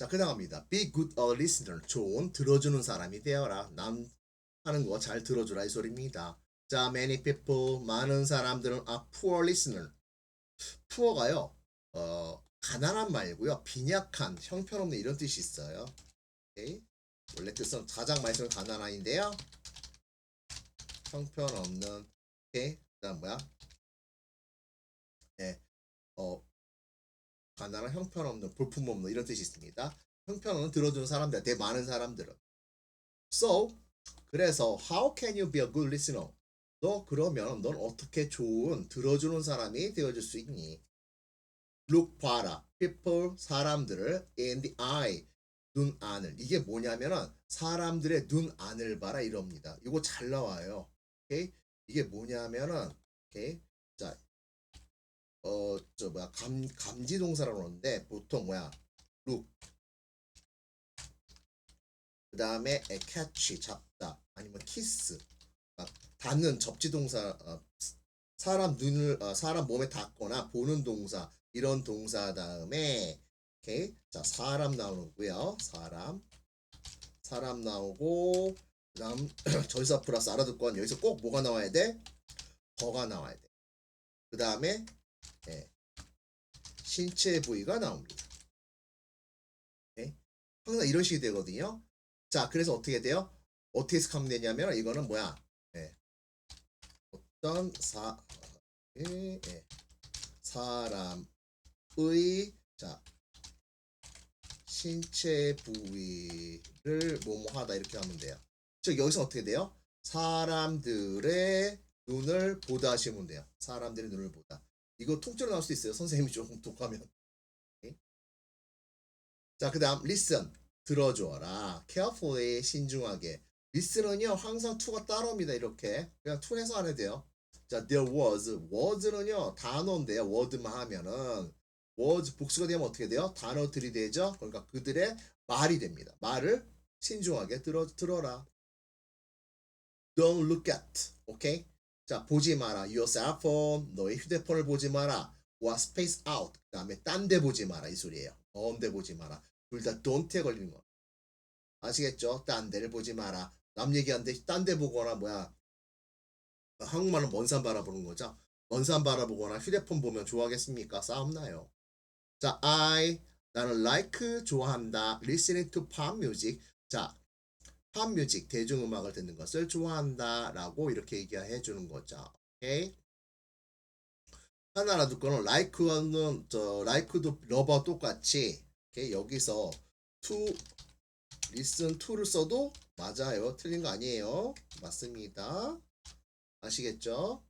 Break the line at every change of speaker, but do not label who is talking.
자, 그 다음입니다. Be good a listener. 좋은 들어주는 사람이 되어라. 남 하는 거 잘 들어주라 이 소리입니다. 자, many people 많은 사람들은 are poor listener. poor가요. 어, 가난한 말고요. 빈약한, 형편없는 이런 뜻이 있어요. 오케이? 원래 뜻은 가장 쓰는 가난한인데요. 형편없는 오케이? 그다음 뭐야? 예. 어 가난한 형편없는 볼품없는 이런 뜻이 있습니다. 형편없는 들어주는 사람들, 되게 많은 사람들은. So 그래서 how can you be a good listener? 너 그러면 넌 어떻게 좋은 들어주는 사람이 되어줄 수 있니? Look 봐라. People 사람들을 in the eye 눈 안을 이게 뭐냐면은 사람들의 눈 안을 봐라 이럽니다. 이거 잘 나와요. 오케이 이게 뭐냐면은 오케이 자 어 저 뭐야 감 감지 동사라고 하는데 보통 뭐야? look. 그 다음에 catch 잡다 아니면 kiss. 막 닿는 접지 동사 어, 사람 눈을 어, 사람 몸에 닿거나 보는 동사 이런 동사 다음에 오케이 자 사람 나오고요. 사람. 사람 나오고 그다음 절사 플러스 알아듣고 여기서 꼭 뭐가 나와야 돼? 더가 나와야 돼 그 다음에 예, 신체 부위가 나옵니다 오케이? 항상 이런 식이 되거든요 자 그래서 어떻게 돼요 어떻게 해석하면 되냐면 이거는 뭐야 예. 어떤 사 예, 예. 사람의 자 신체 부위를 뭐뭐하다 이렇게 하면 돼요. 즉 여기서 어떻게 돼요? 사람들의 눈을 보다 하시면 돼요. 사람들의 눈을 보다. 이거 통째로 나올 수 있어요. 선생님이 조금 독하면. 오케이? 자, 그 다음 listen 들어줘라. carefully 신중하게. listen은요 항상 to가 따로입니다. 이렇게 그냥 to 해서 안 해도 돼요. 자, there was was는요 단어인데요. word만 하면은 was 복수가 되면 어떻게 돼요? 단어들이 되죠. 그러니까 그들의 말이 됩니다. 말을 신중하게 들어 들어라. Don't look at. 오케이? 자, 보지 마라. Your cell phone. 너의 휴대폰을 보지 마라. 와 space out. 그 다음에 딴 데 보지 마라. 이 소리예요. 먼데 보지 마라. 둘 다 don't에 걸리는 거. 아시겠죠? 딴 데를 보지 마라. 남 얘기하는데 딴 데 보거나 뭐야. 한국말은 먼 산 바라보는 거죠. 먼 산 바라보거나 휴대폰 보면 좋아하겠습니까? 싸움 나요. 자, I 나는 like 좋아한다. listening to pop music. 자, music 대중음악을 듣는 것을 좋아한다 라고 이렇게 얘기해 주는 거죠. 오케이? 하나 알아두고는 like는 저 like도 lover 똑같이 오케이? 여기서 to listen to를 써도 맞아요. 틀린 거 아니에요. 맞습니다. 아시겠죠?